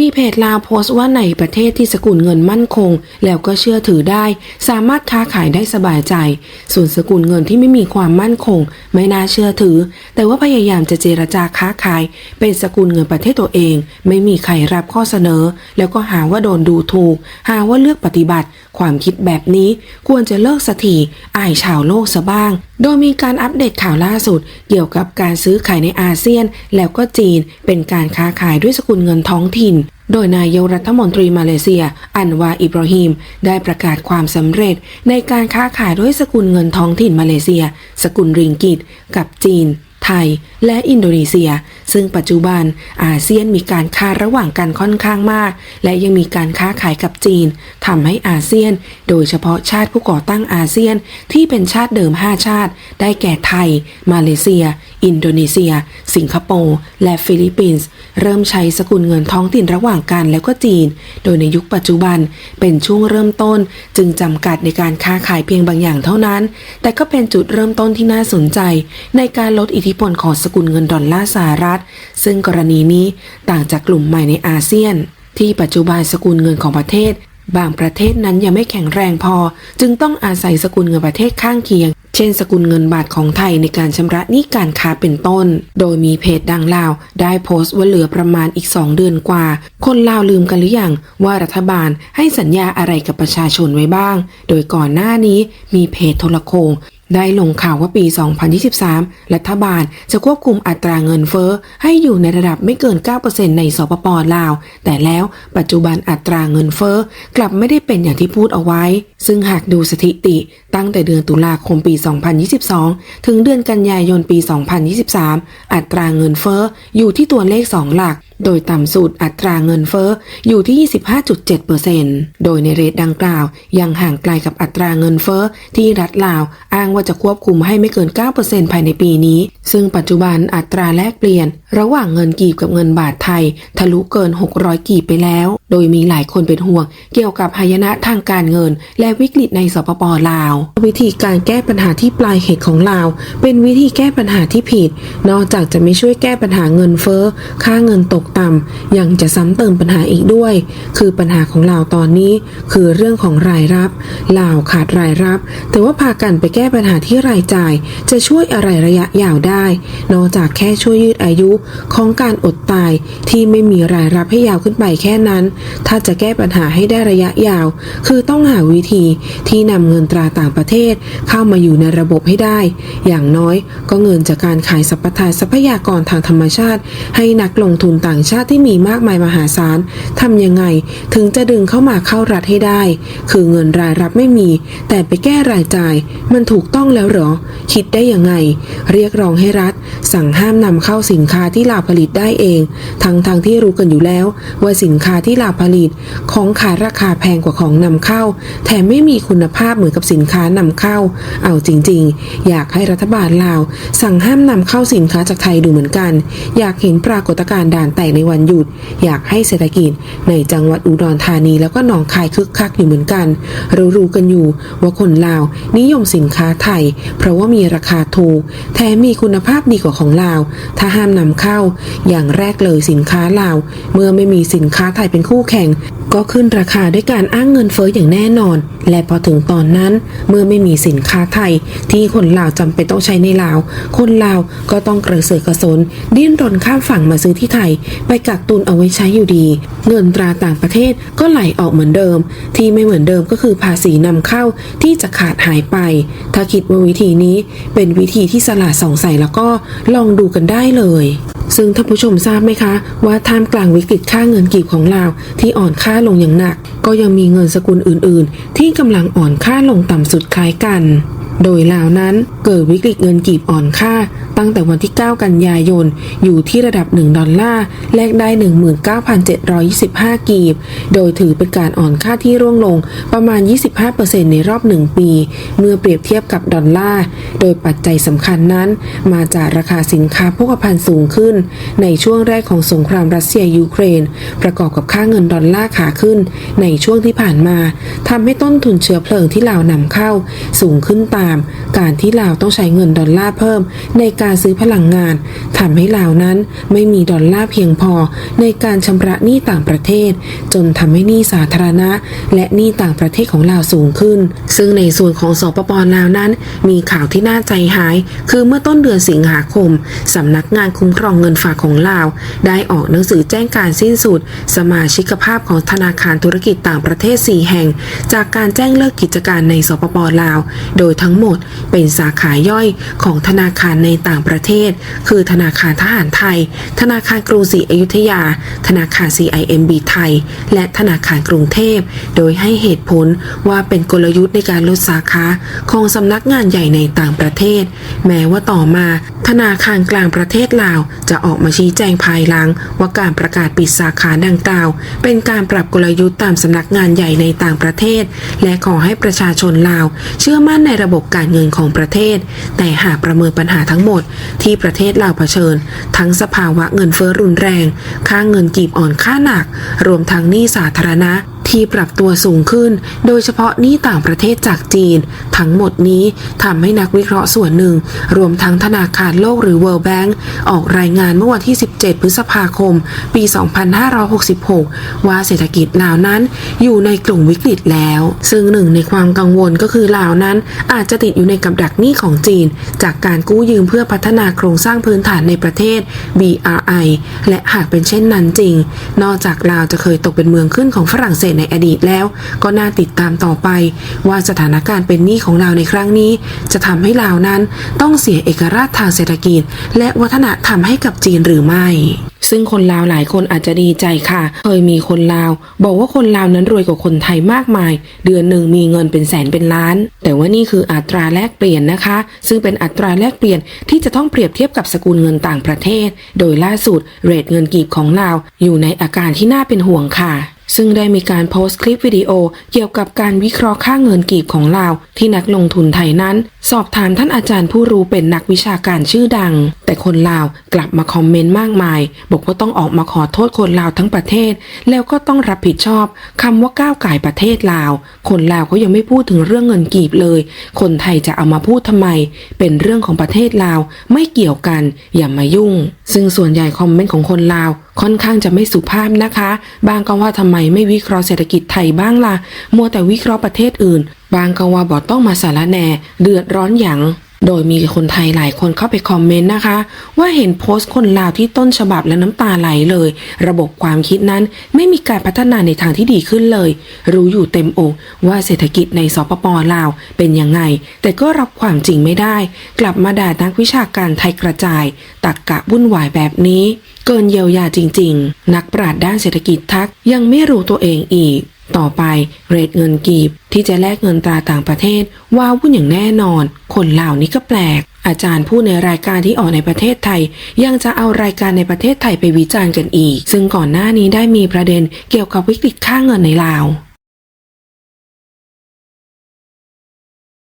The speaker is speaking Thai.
มีเพจลาวโพสต์ว่าในประเทศที่สกุลเงินมั่นคง แล้วก็เชื่อถือได้ สามารถค้าขายได้สบายใจ ส่วนสกุลเงินที่ไม่มีความมั่นคง ไม่น่าเชื่อถือ แต่ว่าพยายามจะเจรจาค้าขาย เป็นสกุลเงินประเทศตัวเอง ไม่มีใครรับข้อเสนอ แล้วก็หาว่าโดนดูถูก หาว่าเลือกปฏิบัติ ความคิดแบบนี้ควรจะเลิกสักทีอายชาวโลกซะบ้างโดยมีการอัปเดตข่าวล่าสุด เกี่ยวกับการซื้อขายในอาเซียน แล้วก็จีน เป็นการค้าขายด้วยสกุลเงินท้องถิ่น โดยนายกรัฐมนตรีมาเลเซีย อันวาอิบราฮิม ได้ประกาศความสำเร็จ ในการค้าขายด้วยสกุลเงินท้องถิ่นมาเลเซีย สกุลริงกิต กับจีน ไทย และอินโดนีเซีย ซึ่งปัจจุบันอาเซียนมีการค้าระหว่างกันค่อนข้างมาก และยังมีการค้าขายกับจีนทำให้อาเซียน โดยเฉพาะชาติผู้ก่อตั้งอาเซียนที่เป็นชาติเดิม 5 ชาติ ได้แก่ไทย มาเลเซีย อินโดนีเซีย สิงคโปร์ และฟิลิปปินส์เริ่มใช้สกุลเงินท้องถิ่นระหว่างกันแล้วก็จีน โดยในยุคปัจจุบันเป็นช่วงเริ่มต้น จึงจำกัดในการค้าขายเพียงบางอย่างเท่านั้น แต่ก็เป็นจุดเริ่มต้นที่น่าสนใจ ในการลดอิทธิพลของสกุลเงินดอลลาร์สหรัฐ ซึ่งกรณีนี้ต่างจากกลุ่มใหม่ในอาเซียน ที่ปัจจุบันสกุลเงินของประเทศ บางประเทศนั้นยังไม่แข็งแรงพอ จึงต้องอาศัยสกุลเงินประเทศข้างเคียง เช่นสกุลเงินบาทของไทยในการชำระหนี้การค้าเป็นต้น โดยมีเพจดังลาว ได้โพสต์ว่าเหลือประมาณอีก 2 เดือนกว่า คนลาวลืมกันหรือยังว่ารัฐบาลให้สัญญาอะไรกับประชาชนไว้บ้าง โดยก่อนหน้านี้มีเพจโทรโคง ได้ลงข่าวว่าปี 2023 รัฐบาลจะควบคุมอัตราเงินเฟ้อให้อยู่ในระดับไม่เกิน 9%ในสปปลาว แต่แล้วปัจจุบันอัตราเงินเฟ้อกลับไม่ได้เป็นอย่างที่พูดเอาไว้ ซึ่งหากดูสถิติตั้งแต่เดือนตุลาคมปี 2022 ถึงเดือนกันยายนปี 2023 อัตราเงินเฟ้ออยู่ที่ตัวเลข 2 หลัก โดยต่ำสุดอัตราเงินเฟ้ออยู่ที่ 25.7%โดยในเรทดังกล่าว ยังห่างไกลกับอัตราเงินเฟ้อที่รัฐลาวอ้างว่าจะควบคุมให้ไม่เกิน 9%ภายในปีนี้ ซึ่งปัจจุบันอัตราแลกเปลี่ยน ระหว่างเงินกีบกับเงินบาทไทย ทะลุเกิน 600 กีบไปแล้ว โดยมีหลายคนเป็นห่วง เกี่ยวกับหายนะทางการเงิน และวิกฤตในสปปลาว วิธีการแก้ปัญหาที่ปลายเหตุของลาว เป็นวิธีแก้ปัญหาที่ผิด นอกจากจะไม่ช่วยแก้ปัญหาเงินเฟ้อค่าเงินตกต่ำยังจะซ้ำเติมปัญหาอีกด้วย คือปัญหาของลาวตอนนี้ คือเรื่องของรายรับลาวขาดรายรับ แต่ว่าพากันไปแก้ปัญหาที่รายจ่าย จะช่วยอะไรระยะยาวได้ นอกจากแค่ช่วยยืดอายุของการอดตายที่ไม่มีรายรับให้ยาวขึ้นไปแค่นั้น ถ้าจะแก้ปัญหาให้ได้ระยะยาว คือต้องหาวิธีที่นำเงินตราต่างประเทศ เข้ามาอยู่ในระบบให้ได้ อย่างน้อยก็เงินจากการขายสัมปทานทรัพยากรทางธรรมชาติ ให้นักลงทุนต่างางชาติที่มีมากมายมหาศาลทำยังไงถึงจะดึงเข้ามาเข้ารัฐให้ได้ คือเงินรายรับไม่มี แต่ไปแก้รายจ่าย มันถูกต้องแล้วหรอ คิดได้ยังไง เรียกร้องให้รัฐ สั่งห้ามนำเข้าสินค้าที่ลาวผลิตได้เอง ทั้งทางที่รู้กันอยู่แล้ว ว่าสินค้าที่ลาวผลิต ของขายราคาแพงกว่าของนำเข้า แถมไม่มีคุณภาพเหมือนกับสินค้านำเข้า เอาจริง ๆ อยากให้รัฐบาลลาว สั่งห้ามนำเข้าสินค้าจากไทยดูเหมือนกัน อยากเห็นปรากฏการณ์ด่านแตกในวันหยุด อยากให้เศรษฐกิจในจังหวัดอุดรธานีแล้วก็หนองคายคึกคักอยู่เหมือนกันรู้กันอยู่ว่าคนลาวนิยมสินค้าไทย เพราะว่ามีราคาถูก แถมมีคุณภาพดีกว่าของลาว ถ้าห้ามนำเข้า อย่างแรกเลยสินค้าลาว เมื่อไม่มีสินค้าไทยเป็นคู่แข่ง ก็ขึ้นราคาด้วยการอ้างเงินเฟ้ออย่างแน่นอน และพอถึงตอนนั้นเมื่อไม่มีสินค้าไทย ที่คนลาวจำเป็นต้องใช้ในลาว คนลาวก็ต้องกระเสือกกระสนดิ้นรนข้ามฝั่งมาซื้อที่ไทย ไปกักตุนเอาไว้ใช้อยู่ดี เงินตราต่างประเทศก็ไหลออกเหมือนเดิม ที่ไม่เหมือนเดิมก็คือภาษีนำเข้าที่จะขาดหายไป ถ้าคิดว่าวิธีนี้เป็นวิธีที่สลาดสองใสแล้วก็ลองดูกันได้เลย ซึ่งท่านผู้ชมทราบไหมคะ ว่าท่ามกลางวิกฤตค่าเงินกีบของลาว ที่อ่อนค่าลงอย่างหนัก ก็ยังมีเงินสกุลอื่น ๆ ที่กำลังอ่อนค่าลงต่ำสุดคล้ายกัน โดยลาวนั้นเกิดวิกฤตเงินกีบอ่อนค่า ตั้งแต่วันที่ 9 กันยายน อยู่ที่ระดับ 1 ดอลลาร์ แลกได้ 19,725 กีบ โดยถือเป็นการอ่อนค่าที่ร่วงลงประมาณ 25%ในรอบ 1 ปี เมื่อเปรียบเทียบกับดอลลาร์ โดยปัจจัยสำคัญนั้น มาจากราคาสินค้าโภคภัณฑ์สูงขึ้น ในช่วงแรกของสงครามรัสเซียยูเครน ประกอบกับค่าเงินดอลลาร์ขาขึ้น ในช่วงที่ผ่านมาทำให้ต้นทุนเชื้อเพลิงที่ลาวนำเข้า สูงขึ้นตามการที่ลาวต้องใช้เงินดอลลาร์เพิ่ม ในการซื้อพลังงานทำให้ลาวนั้นไม่มีดอลลาร์เพียงพอ ในการชำระหนี้ต่างประเทศ จนทำให้หนี้สาธารณะ และหนี้ต่างประเทศของลาวสูงขึ้น ซึ่งในส่วนของสปปลาวนั้น มีข่าวที่น่าใจหาย คือเมื่อต้นเดือนสิงหาคมสำนักงานคุ้มครองเงินฝากของลาว ได้ออกหนังสือแจ้งการสิ้นสุด สมาชิกภาพของธนาคารธุรกิจต่างประเทศ 4 แห่ง จากการแจ้งเลิกกิจการในสปปลาว โดยทั้งหมดเป็นสาขาย่อยของธนาคารในต่างประเทศ คือธนาคารทหารไทย ธนาคารกรุงศรีอยุธยา ธนาคาร CIMB ไทย และธนาคารกรุงเทพ โดยให้เหตุผลว่าเป็นกลยุทธ์ในการลดสาขาของสำนักงานใหญ่ในต่างประเทศ แม้ว่าต่อมา ธนาคารกลางประเทศลาวจะออกมาชี้แจงภายหลัง ว่าการประกาศปิดสาขาดังกล่าว เป็นการปรับกลยุทธ์ตามสำนักงานใหญ่ในต่างประเทศ และขอให้ประชาชนลาว เชื่อมั่นในระบบการเงินของประเทศ แต่หากประเมินปัญหาทั้งหมดที่ประเทศลาวเผชิญ ทั้งสภาวะเงินเฟ้อรุนแรง ค่าเงินกีบอ่อนค่าหนัก รวมทั้งหนี้สาธารณะ ที่ปรับตัวสูงขึ้น โดยเฉพาะหนี้ต่างประเทศจากจีน ทั้งหมดนี้ทำให้นักวิเคราะห์ส่วนหนึ่ง รวมทั้งธนาคารโลกหรือ World Bank ออกรายงานเมื่อวันที่ 17 พฤษภาคม ปี 2566 ว่าเศรษฐกิจลาวนั้นอยู่ในกลุ่มวิกฤตแล้ว ซึ่งหนึ่งในความกังวลก็คือลาวนั้น อาจจะติดอยู่ในกับดักหนี้ของจีน จากการกู้ยืมเพื่อพัฒนาโครงสร้างพื้นฐานในประเทศ BRI และหากเป็นเช่นนั้นจริง นอกจากลาวจะเคยตกเป็นเมืองขึ้นของฝรั่งเศสในอดีตแล้ว ก็น่าติดตามต่อไป ว่าสถานการณ์เป็นหนี้ของลาวในครั้งนี้ จะทำให้ลาวนั้นต้องเสียเอกราชทางเศรษฐกิจ และวัฒนธรรมให้กับจีนหรือไม่ซึ่งคนลาวหลายคนอาจจะดีใจค่ะ เคยมีคนลาว บอกว่าคนลาวนั้นรวยกว่าคนไทยมากมาย เดือนหนึ่งมีเงินเป็นแสนเป็นล้าน แต่ว่านี่คืออัตราแลกเปลี่ยนนะคะ ซึ่งเป็นอัตราแลกเปลี่ยนที่จะต้องเปรียบเทียบกับสกุลเงินต่างประเทศ โดยล่าสุดเรทเงินกีบของลาวอยู่ในอาการที่น่าเป็นห่วงค่ะ ซึ่งได้มีการโพสต์คลิปวิดีโอเกี่ยวกับการวิเคราะห์ค่าเงินกีบของลาว ที่นักลงทุนไทยนั้น สอบถามท่านอาจารย์ผู้รู้เป็นนักวิชาการชื่อดัง แต่คนลาวกลับมาคอมเมนต์มากมาย บอกว่าต้องออกมาขอโทษคนลาวทั้งประเทศ แล้วก็ต้องรับผิดชอบคำว่าก้าวไก่ประเทศลาว คนลาวเขายังไม่พูดถึงเรื่องเงินกีบเลย คนไทยจะเอามาพูดทำไม เป็นเรื่องของประเทศลาวไม่เกี่ยวกันอย่ามายุ่ง ซึ่งส่วนใหญ่คอมเมนต์ของคนลาวค่อนข้างจะไม่สุภาพนะคะ บางก็ว่าทำไมไม่วิเคราะห์เศรษฐกิจไทยบ้างล่ะมัวแต่วิเคราะห์ประเทศอื่น บางก็ว่าบอต้องมาสารแหน่เดือดร้อนหยังโดยมีคนไทยหลายคนเข้าไปคอมเมนต์นะคะ ว่าเห็นโพสต์คนลาวที่ต้นฉบับและน้ำตาไหลเลย ระบบความคิดนั้นไม่มีการพัฒนาในทางที่ดีขึ้นเลย รู้อยู่เต็มอกว่าเศรษฐกิจในสปปลาวเป็นยังไง แต่ก็รับความจริงไม่ได้ กลับมาด่านักวิชาการไทยกระจาย ตักกะวุ่นวายแบบนี้ เกินเยียวยาจริง ๆ นักปราชญ์ด้านเศรษฐกิจทักยังไม่รู้ตัวเองอีก ต่อไปเรทเงินกีบที่จะแลกเงินตราต่างประเทศว้าวุ่นอย่างแน่นอน คนเหล่านี้ก็แปลก อาจารย์ผู้ในรายการที่ออกในประเทศไทย ยังจะเอารายการในประเทศไทยไปวิจารณ์กันอีก ซึ่งก่อนหน้านี้ได้มีประเด็นเกี่ยวกับวิกฤตค่าเงินในลาว